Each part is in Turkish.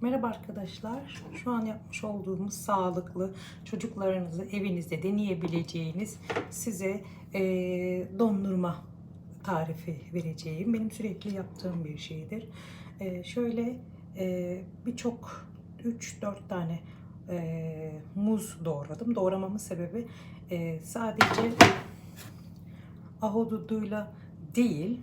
Merhaba arkadaşlar. Şu an yapmış olduğumuz sağlıklı çocuklarınızı evinizde deneyebileceğiniz size eee, dondurma tarifi vereceğim. Benim sürekli yaptığım bir şeydir. Eee, şöyle eee, birçok 3-4 tane eee, muz doğradım. Doğramamın sebebi eee, sadece ahududuyla değil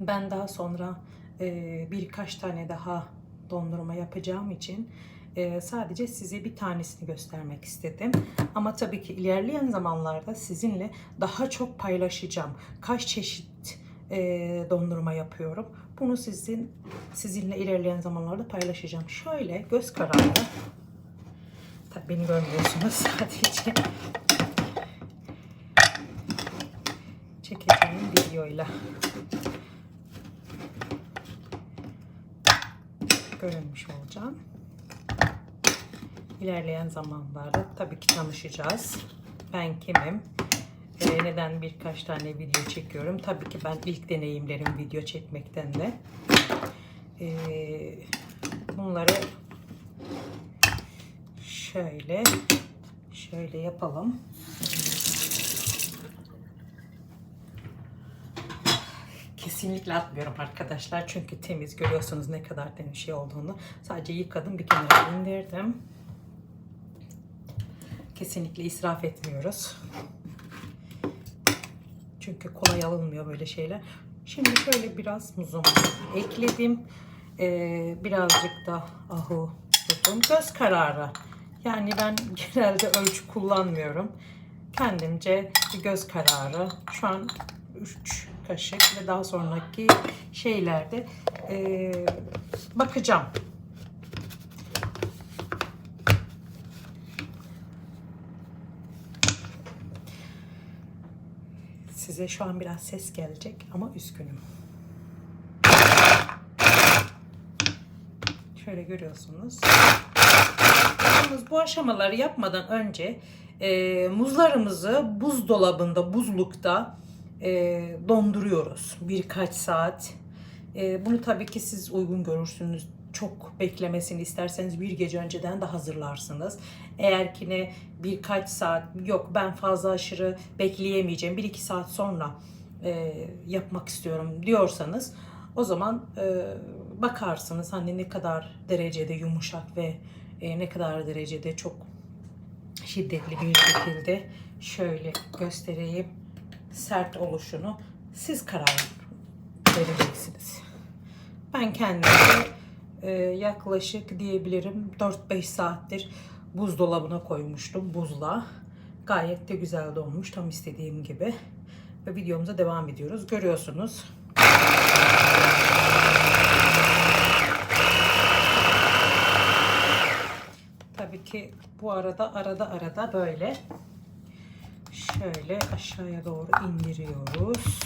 ben daha sonra e, birkaç tane daha dondurma yapacağım için e, sadece size bir tanesini göstermek istedim. Ama tabii ki ilerleyen zamanlarda sizinle daha çok paylaşacağım. Kaç çeşit e, dondurma yapıyorum. Bunu sizin sizinle ilerleyen zamanlarda paylaşacağım. Şöyle göz kararı. Tabii beni görmüyorsunuz sadece. Çekeceğim videoyla. Görünmüş olacağım. İlerleyen zamanlarda tabii ki tanışacağız. Ben kimim? Ee, neden birkaç tane video çekiyorum? Tabii ki ben ilk deneyimlerim video çekmekten de. Ee, bunları şöyle şöyle yapalım. Kesinlikle atmıyorum arkadaşlar. Çünkü temiz görüyorsunuz ne kadar temiz şey olduğunu. Sadece yıkadım bir kenara indirdim. Kesinlikle israf etmiyoruz. Çünkü kolay alınmıyor böyle şeyler. Şimdi şöyle biraz muzumu ekledim. Ee, birazcık da ahu tuttum. Göz kararı. Yani ben genelde ölçü kullanmıyorum. Kendimce bir göz kararı. Şu an 3 kaşık ve daha sonraki şeylerde e, bakacağım. Size şu an biraz ses gelecek ama üzgünüm. Şöyle görüyorsunuz. Yalnız bu aşamaları yapmadan önce e, muzlarımızı buzdolabında, buzlukta e, donduruyoruz birkaç saat. E, bunu tabii ki siz uygun görürsünüz. Çok beklemesini isterseniz bir gece önceden de hazırlarsınız. Eğer ki ne birkaç saat yok ben fazla aşırı bekleyemeyeceğim bir iki saat sonra e, yapmak istiyorum diyorsanız o zaman e, bakarsınız hani ne kadar derecede yumuşak ve e, ne kadar derecede çok şiddetli bir şekilde şöyle göstereyim sert oluşunu siz karar vereceksiniz. Ben kendime e, yaklaşık diyebilirim 4-5 saattir buzdolabına koymuştum buzla. Gayet de güzel donmuş tam istediğim gibi. Ve videomuza devam ediyoruz. Görüyorsunuz. Tabii ki bu arada arada arada böyle şöyle aşağıya doğru indiriyoruz.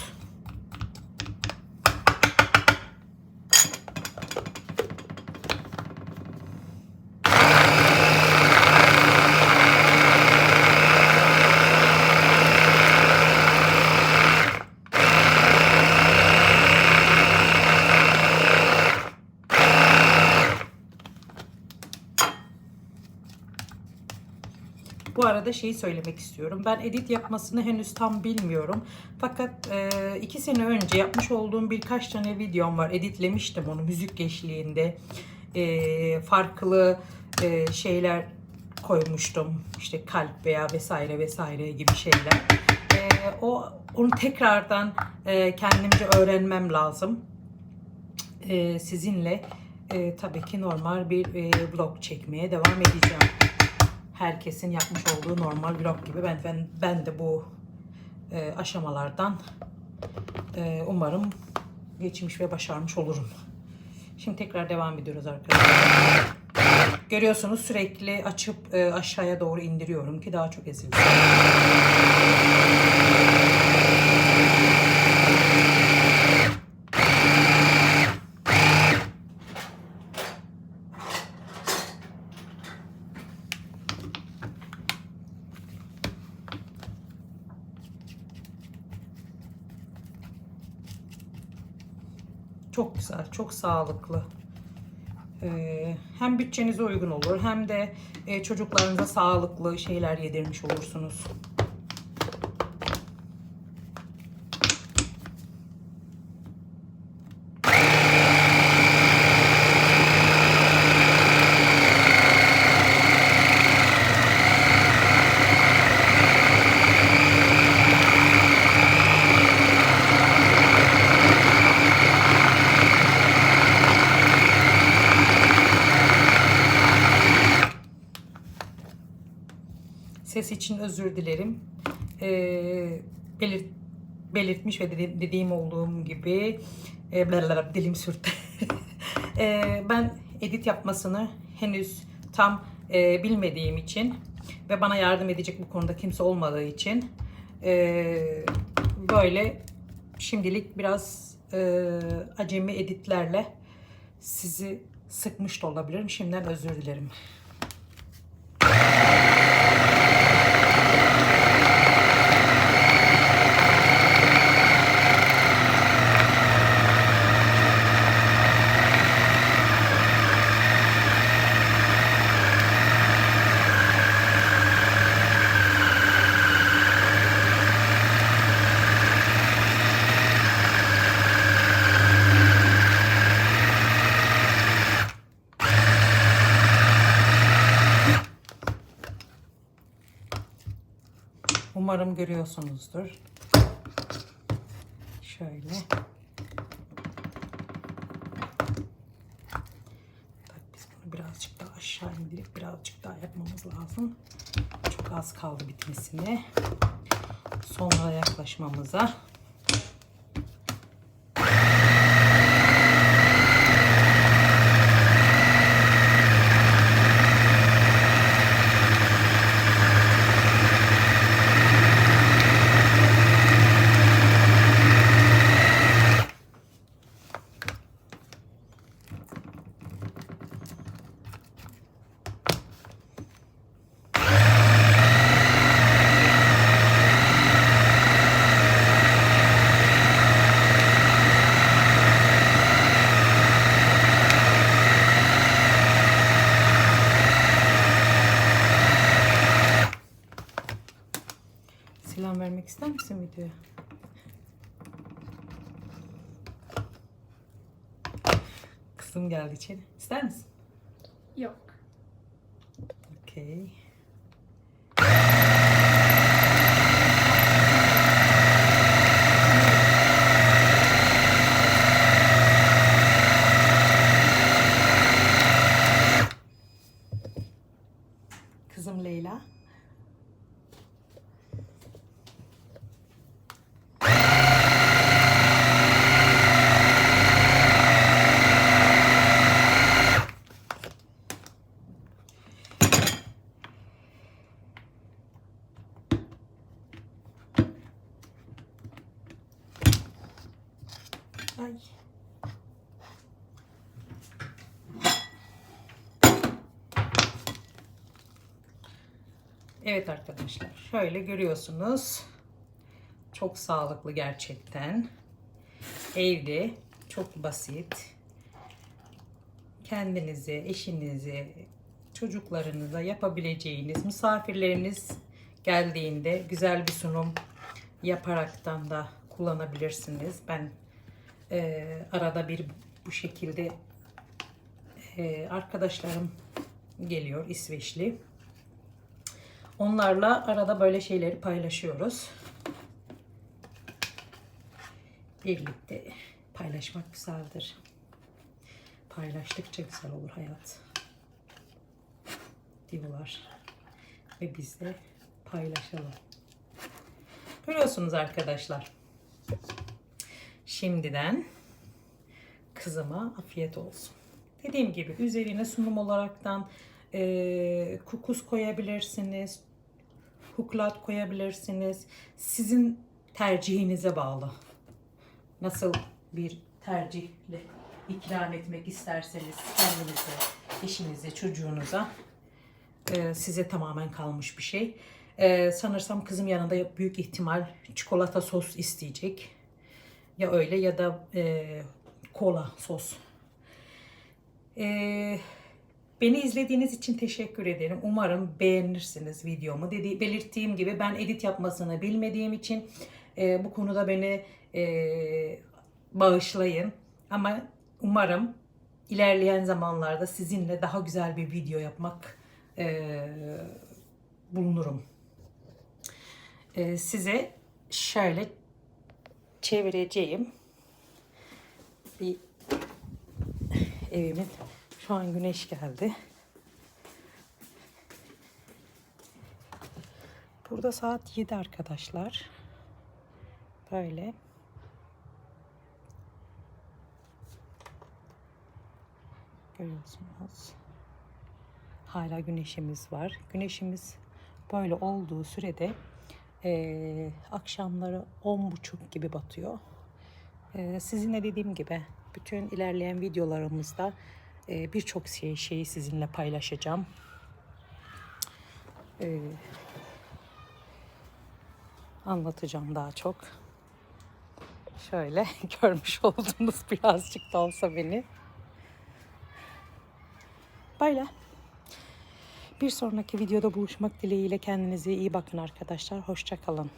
Bu arada şeyi söylemek istiyorum. Ben edit yapmasını henüz tam bilmiyorum. Fakat e, iki sene önce yapmış olduğum birkaç tane videom var. Editlemiştim onu müzik eşliğinde. E, farklı e, şeyler koymuştum. İşte kalp veya vesaire vesaire gibi şeyler. E, o onu tekrardan e, kendimce öğrenmem lazım. E, sizinle e, tabii ki normal bir e, vlog çekmeye devam edeceğim herkesin yapmış olduğu normal vlog gibi ben ben, ben de bu e, aşamalardan e, umarım geçmiş ve başarmış olurum. Şimdi tekrar devam ediyoruz arkadaşlar. Görüyorsunuz sürekli açıp e, aşağıya doğru indiriyorum ki daha çok ezilsin. Çok sağlıklı. Ee, hem bütçenize uygun olur hem de e, çocuklarınıza sağlıklı şeyler yedirmiş olursunuz. Ses için özür dilerim. Ee, belirt, belirtmiş ve dediğim, dediğim olduğum gibi e, blablabla, dilim sürttü. Ee, ben edit yapmasını henüz tam e, bilmediğim için ve bana yardım edecek bu konuda kimse olmadığı için e, böyle şimdilik biraz e, acemi editlerle sizi sıkmış da olabilirim. Şimdiden özür dilerim. Umarım görüyorsunuzdur. Şöyle. Tabii biz bunu birazcık daha aşağı indirip birazcık daha yapmamız lazım. Çok az kaldı bitmesine. Sonra yaklaşmamıza. Vermek ister misin videoya? Kızım geldi içeri. İster misin? Yok. Okey. Evet arkadaşlar şöyle görüyorsunuz. Çok sağlıklı gerçekten. Evde çok basit. Kendinize, eşinize, çocuklarınıza yapabileceğiniz, misafirleriniz geldiğinde güzel bir sunum yaparaktan da kullanabilirsiniz. Ben e, arada bir bu şekilde e, arkadaşlarım geliyor İsveçli. Onlarla arada böyle şeyleri paylaşıyoruz. Birlikte paylaşmak güzeldir. Paylaştıkça güzel olur hayat. Diyorlar. Ve biz de paylaşalım. Görüyorsunuz arkadaşlar. Şimdiden kızıma afiyet olsun. Dediğim gibi üzerine sunum olaraktan e, kukus koyabilirsiniz. Huklat koyabilirsiniz. Sizin tercihinize bağlı. Nasıl bir tercihle ikram etmek isterseniz kendinize, eşinize, çocuğunuza e, size tamamen kalmış bir şey. E, sanırsam kızım yanında büyük ihtimal çikolata sos isteyecek. Ya öyle ya da e, kola sos. Ee, beni izlediğiniz için teşekkür ederim. Umarım beğenirsiniz videomu. Dedi, belirttiğim gibi ben edit yapmasını bilmediğim için e, bu konuda beni e, bağışlayın. Ama umarım ilerleyen zamanlarda sizinle daha güzel bir video yapmak e, bulunurum. E, size şöyle çevireceğim bir evimin şu an güneş geldi. Burada saat 7 arkadaşlar. Böyle. Görüyorsunuz. Hala güneşimiz var. Güneşimiz böyle olduğu sürede eee, akşamları 10.30 gibi batıyor. Eee, sizinle dediğim gibi bütün ilerleyen videolarımızda eee, birçok şey, şeyi sizinle paylaşacağım. Eee, anlatacağım daha çok. Şöyle görmüş oldunuz birazcık da olsa beni. Böyle. Bir sonraki videoda buluşmak dileğiyle kendinize iyi bakın arkadaşlar. Hoşça kalın.